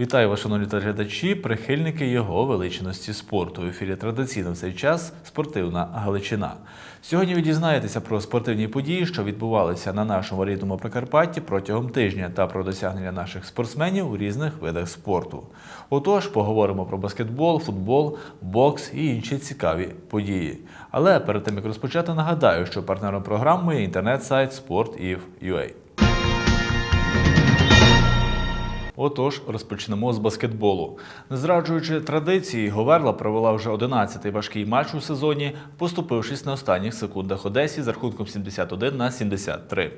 Вітаю вас, шановні телеглядачі, прихильники його величності спорту. В ефірі традиційно в цей час спортивна Галичина. Сьогодні ви дізнаєтеся про спортивні події, що відбувалися на нашому рідному Прикарпатті протягом тижня та про досягнення наших спортсменів у різних видах спорту. Отож, поговоримо про баскетбол, футбол, бокс і інші цікаві події. Але перед тим як розпочати, нагадаю, що партнером програми є інтернет-сайт Sport.if.ua. Отож, розпочнемо з баскетболу. Не зраджуючи традиції, Говерла провела вже 11-й важкий матч у сезоні, поступившись на останніх секундах Одесі з рахунком 71 на 73.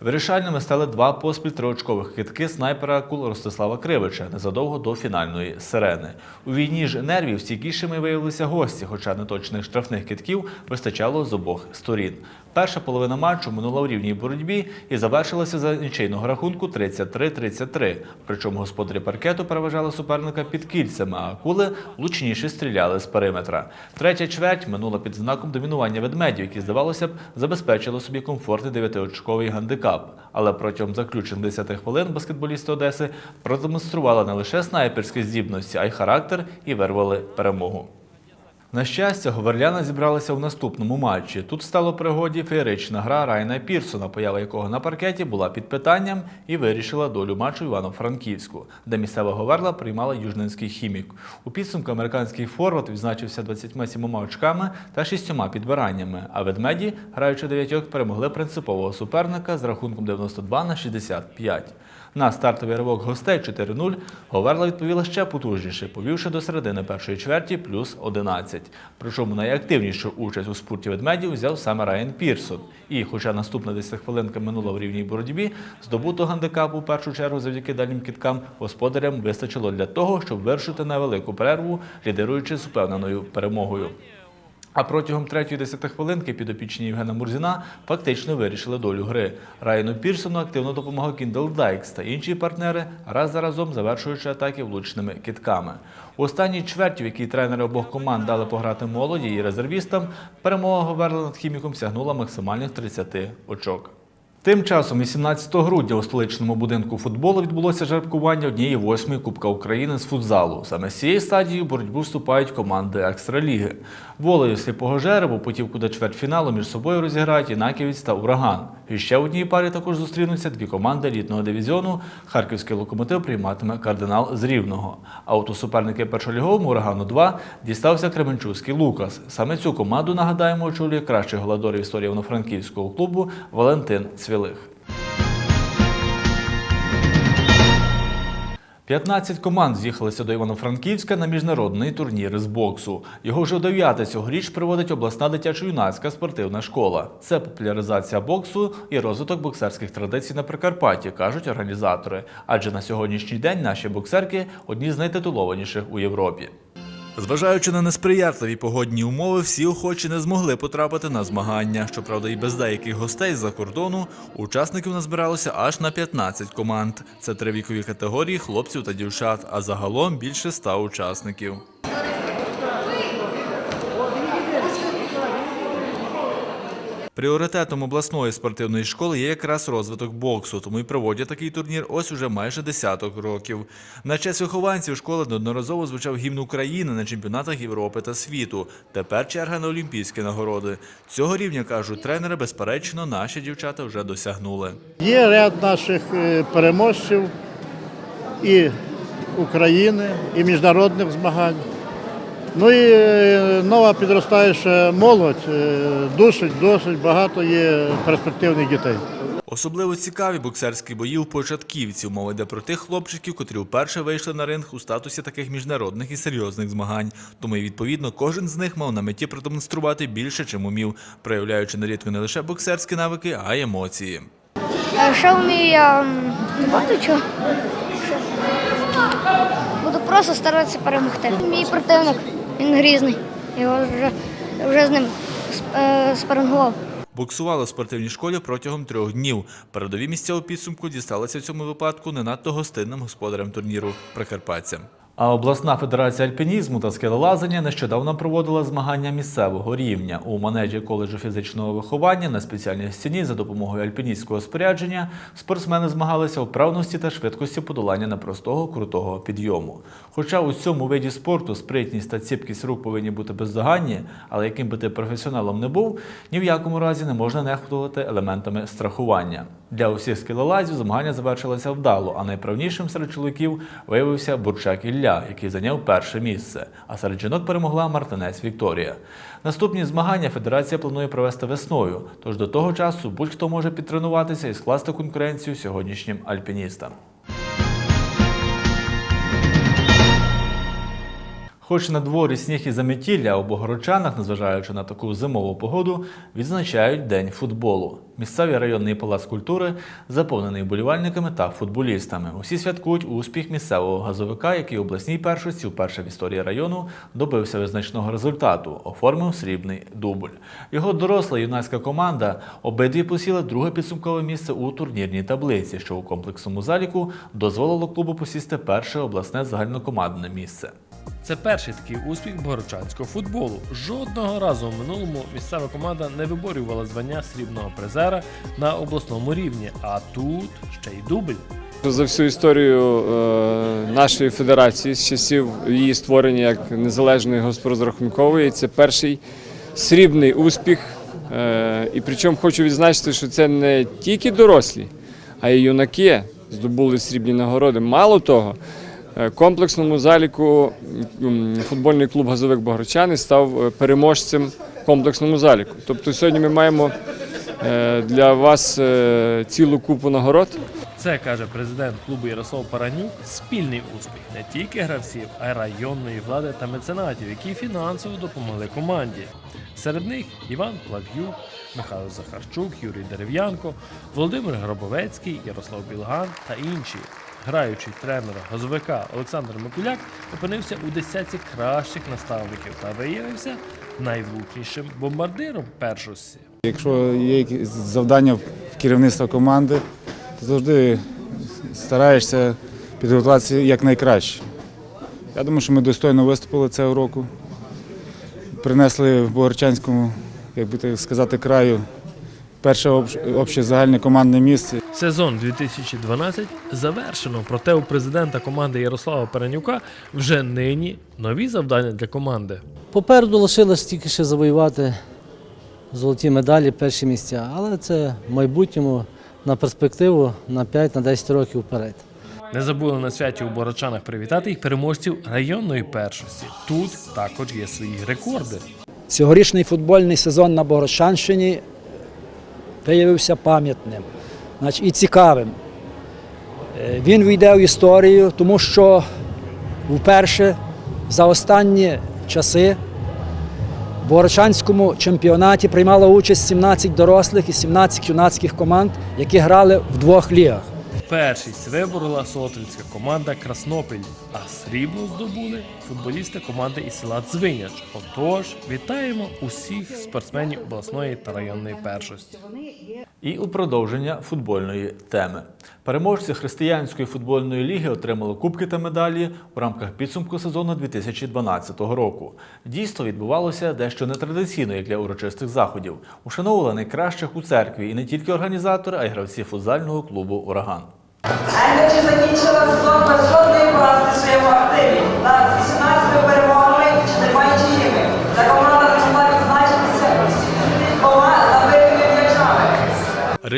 Вирішальними стали два поспіль триочкових китки снайпера Акул Ростислава Кривича незадовго до фінальної сирени. У війні ж нервів стійкішими виявилися гості, хоча неточних штрафних китків вистачало з обох сторін. Перша половина матчу минула в рівній боротьбі і завершилася за нічийного рахунку 33-33. Причому господарі паркету переважали суперника під кільцями, а акули влучніше стріляли з периметра. Третя чверть минула під знаком домінування ведмедів, які, здавалося б, забезпечили собі комфортний дев'ятиочковий гандикап. Але протягом заключених 10 хвилин баскетболісти Одеси продемонстрували не лише снайперські здібності, а й характер і вирвали перемогу. На щастя, говерляни зібралися в наступному матчі. Тут стало пригоді феєрична гра Райна Пірсона, поява якого на паркеті була під питанням і вирішила долю матчу Івано-Франківську, де місцева говерла приймала южненський хімік. У підсумку американський форвард відзначився 27 очками та 6 підбираннями, а ведмеді, граючи дев'ятьох, перемогли принципового суперника з рахунком 92 на 65. На стартовий ривок гостей 4-0 Говерла відповіла ще потужніше, повівши до середини першої чверті плюс 11. Причому найактивнішу участь у спорті ведмедів взяв саме Райан Пірсон. І, хоча наступна 10 хвилинка минула в рівній боротьбі, здобутого гандикапу в першу чергу завдяки дальнім кіткам господарям вистачило для того, щоб вирішити невелику перерву, лідируючи з упевненою перемогою. А протягом третьої десяти хвилинки підопічні Євгена Мурзіна фактично вирішили долю гри. Райану Пірсону активно допомагав Кіндал Дайкс та інші партнери, раз за разом завершуючи атаки влучними китками. У останній чверті, в якій тренери обох команд дали пограти молоді і резервістам, перемога Говерла над хіміком сягнула максимальних 30 очок. Тим часом, 18 грудня у столичному будинку футболу відбулося жеребкування однієї восьмої Кубка України з футзалу. Саме з цієї стадії в боротьбу вступають команди екстраліги. Волею сліпого жеребу путівку до чвертьфіналу між собою розіграють Інаківець та Ураган. І ще в одній парі також зустрінуться дві команди літнього дивізіону. Харківський локомотив прийматиме кардинал з Рівного. А от у суперники першоліговому Урагану 2 дістався Кременчуцький Лукас. Саме цю команду, нагадаємо, очолює кращий голодор історії Івано-Франківського клубу Валентин Цвілих. 15 команд з'їхалися до Івано-Франківська на міжнародний турнір з боксу. Його вже дев'яте цьогоріч проводить обласна дитячо-юнацька спортивна школа. Це популяризація боксу і розвиток боксерських традицій на Прикарпатті, кажуть організатори. Адже на сьогоднішній день наші боксерки одні з найтитулованіших у Європі. Зважаючи на несприятливі погодні умови, всі охочі не змогли потрапити на змагання. Щоправда, і без деяких гостей з-за кордону учасників назбиралося аж на 15 команд. Це три вікові категорії хлопців та дівчат, а загалом більше 100 учасників. Пріоритетом обласної спортивної школи є якраз розвиток боксу, тому й проводять такий турнір ось уже майже десяток років. На честь вихованців школи неодноразово звучав гімн України на чемпіонатах Європи та світу. Тепер черга на олімпійські нагороди. Цього рівня кажуть тренери, безперечно, наші дівчата вже досягнули. Є ряд наших е, переможців і України, і міжнародних змагань. Ну і е, нова підростаюча молодь, е, досить, досить багато є перспективних дітей. Особливо цікаві боксерські бої у початківців. Мова йде про тих хлопчиків, котрі вперше вийшли на ринг у статусі таких міжнародних і серйозних змагань. Тому і відповідно кожен з них мав на меті продемонструвати більше, чим умів, проявляючи нерідко не лише боксерські навики, а й емоції. А Що вмію я багато чого. Буду просто старатися перемогти. Мій противник, він грізний. Його вже, вже з ним е, спарингував. Боксували в спортивній школі протягом трьох днів. Передові місця у підсумку дісталися в цьому випадку не надто гостинним господарям турніру прикарпатцям. А обласна федерація альпінізму та скелелазання нещодавно проводила змагання місцевого рівня у манежі коледжу фізичного виховання на спеціальній стіні за допомогою альпіністського спорядження. Спортсмени змагалися у вправності та швидкості подолання непростого крутого підйому. Хоча у цьому виді спорту спритність та ціпкість рук повинні бути бездоганні, але яким би ти професіоналом не був, ні в якому разі не можна нехтувати елементами страхування. Для усіх скелелазів змагання завершилися вдало, а найправнішим серед чоловіків виявився Бурчак Ілля, який зайняв перше місце. А серед жінок перемогла Мартинець Вікторія. Наступні змагання федерація планує провести весною, тож до того часу будь-хто може підтренуватися і скласти конкуренцію сьогоднішнім альпіністам. Хоч на дворі сніг і заметілля, у Богородчанах, незважаючи на таку зимову погоду, відзначають День футболу. Місцевий районний палац культури заповнений вболівальниками та футболістами. Усі святкують успіх місцевого газовика, який обласній першості вперше в історії району добився визначного результату, оформив срібний дубль. Його доросла юнацька команда обидві посіли друге підсумкове місце у турнірній таблиці, що у комплексному заліку дозволило клубу посісти перше обласне загальнокомандне місце. Це перший такий успіх богородчанського футболу. Жодного разу в минулому місцева команда не виборювала звання срібного призера на обласному рівні, а тут ще й дубль. За всю історію е, нашої федерації з часів її створення як незалежної госпорозрахункової, це перший срібний успіх. Е, і причому хочу відзначити, що це не тільки дорослі, а й юнаки здобули срібні нагороди. Мало того, комплексному заліку футбольний клуб Газовик Богородчани став е, переможцем комплексному заліку. Тобто сьогодні ми маємо е, для вас е, цілу купу нагород. Це каже президент клубу Ярослав Паранюк. Спільний успіх не тільки гравців, а й районної влади та меценатів, які фінансово допомогли команді. Серед них Іван Плав'юк, Михайло Захарчук, Юрій Дерев'янко, Володимир Гробовецький, Ярослав Білган та інші. Граючий тренер газовика Олександр Микуляк опинився у десятці кращих наставників та виявився найвлучнішим бомбардиром першості. Якщо є якісь завдання в керівництва команди, то завжди стараєшся підготуватися якнайкраще. Я думаю, що ми достойно виступили цього року. Принесли в Богорчанському, як би так сказати, краю перше обще- обще загальне командне місце. Сезон 2012 завершено, проте у президента команди Ярослава Перенюка вже нині нові завдання для команди. Попереду лишилось тільки ще завоювати золоті медалі, перші місця, але це в майбутньому на перспективу на 5-10 років вперед. Не забули на святі у Борочанах привітати їх переможців районної першості. Тут також є свої рекорди. Цьогорічний футбольний сезон на Богородчанщині виявився пам'ятним і цікавим. Е, Він війде в історію, тому що вперше за останні часи в Борочанському чемпіонаті приймало участь 17 дорослих і 17 юнацьких команд, які грали в двох лігах. Першість виборола солотвинська команда Краснопіль, а срібло здобули футболісти команди із села Дзвиняч. Отож, вітаємо усіх спортсменів обласної та районної першості. І у продовження футбольної теми. Переможці християнської футбольної ліги отримали кубки та медалі у рамках підсумку сезону 2012 року. Дійство відбувалося дещо нетрадиційно, як для урочистих заходів. Ушановували найкращих у церкві і не тільки організатори, а й гравці футзального клубу Ураган. Ендочі закінчила сезон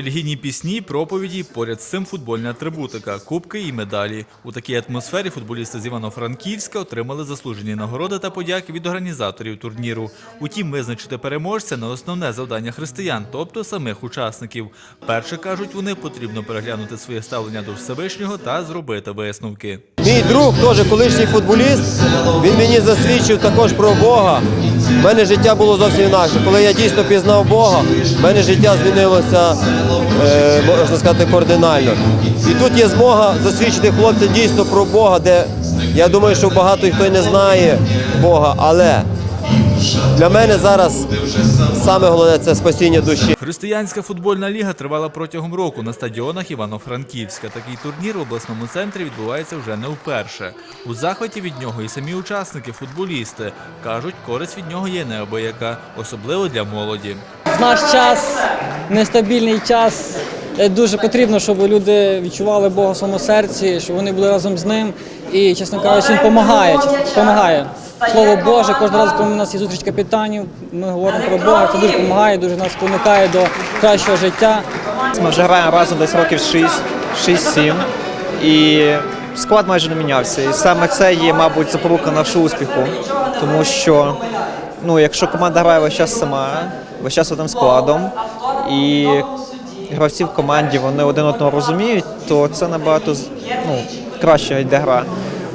Релігійні пісні, проповіді, поряд з цим футбольна атрибутика, кубки і медалі. У такій атмосфері футболісти з Івано-Франківська отримали заслужені нагороди та подяки від організаторів турніру. Утім, визначити переможця на основне завдання християн, тобто самих учасників. Перше кажуть, вони потрібно переглянути своє ставлення до Всевишнього та зробити висновки. Мій друг, теж колишній футболіст, він мені засвідчив також про Бога. У мене життя було зовсім інакше. Коли я дійсно пізнав Бога, в мене життя змінилося, е, можна сказати, кардинально. І тут є змога засвідчити хлопця дійсно про Бога, де я думаю, що багато хто не знає Бога, але Для мене зараз саме головне це спасіння душі. Християнська футбольна ліга тривала протягом року на стадіонах Івано-Франківська. Такий турнір в обласному центрі відбувається вже не вперше. У захваті від нього і самі учасники, футболісти кажуть, користь від нього є неабияка, особливо для молоді. В наш час, нестабільний час, дуже потрібно, щоб люди відчували Бога в своєму серці, щоб вони були разом з ним. І, чесно кажучи, він допомагає. допомагає. Слово Боже, кожен раз, коли у нас є зустріч капітанів, ми говоримо про Бога, це дуже допомагає, дуже нас спонукає до кращого життя. Ми вже граємо разом десь років 6, 6-7. І склад майже не мінявся. І саме це є, мабуть, запорука нашого успіху. Тому що ну, якщо команда грає весь час сама, весь час одним складом, і гравці в команді вони один одного розуміють, то це набагато ну, краще йде гра.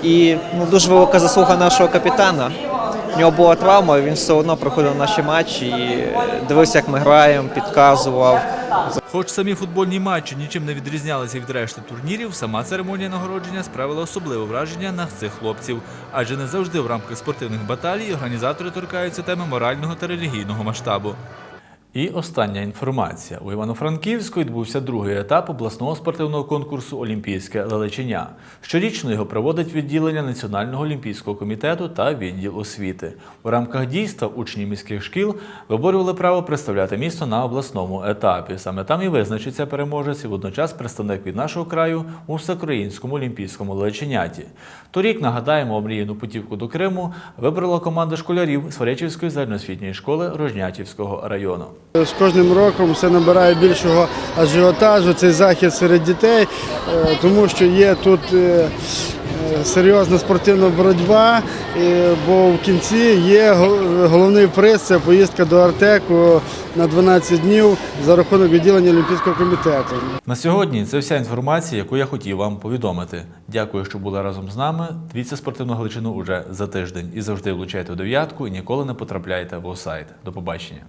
І ну, дуже велика заслуга нашого капітана. У нього була травма, він все одно приходив на наші матчі і дивився, як ми граємо, підказував. Хоч самі футбольні матчі нічим не відрізнялися від решти турнірів, сама церемонія нагородження справила особливе враження на цих хлопців, адже не завжди в рамках спортивних баталій організатори торкаються теми морального та релігійного масштабу. І остання інформація. У Івано-Франківську відбувся другий етап обласного спортивного конкурсу Олімпійське лелечення. Щорічно його проводить відділення Національного олімпійського комітету та відділ освіти. У рамках дійства учні міських шкіл виборювали право представляти місто на обласному етапі. Саме там і визначиться переможець і водночас представник від нашого краю у всеукраїнському олімпійському лелеченяті. Торік нагадаємо, омріяну путівку до Криму вибрала команда школярів Сварячівської загальноосвітньої школи Рожнятівського району. З кожним роком все набирає більшого ажіотажу, цей захід серед дітей, е, тому що є тут е, е, серйозна спортивна боротьба, бо в кінці є головний приз це поїздка до Артеку на 12 днів за рахунок відділення Олімпійського комітету. На сьогодні це вся інформація, яку я хотів вам повідомити. Дякую, що були разом з нами. Дивіться спортивну галичину уже за тиждень і завжди влучайте у дев'ятку і ніколи не потрапляйте в офсайд. До побачення.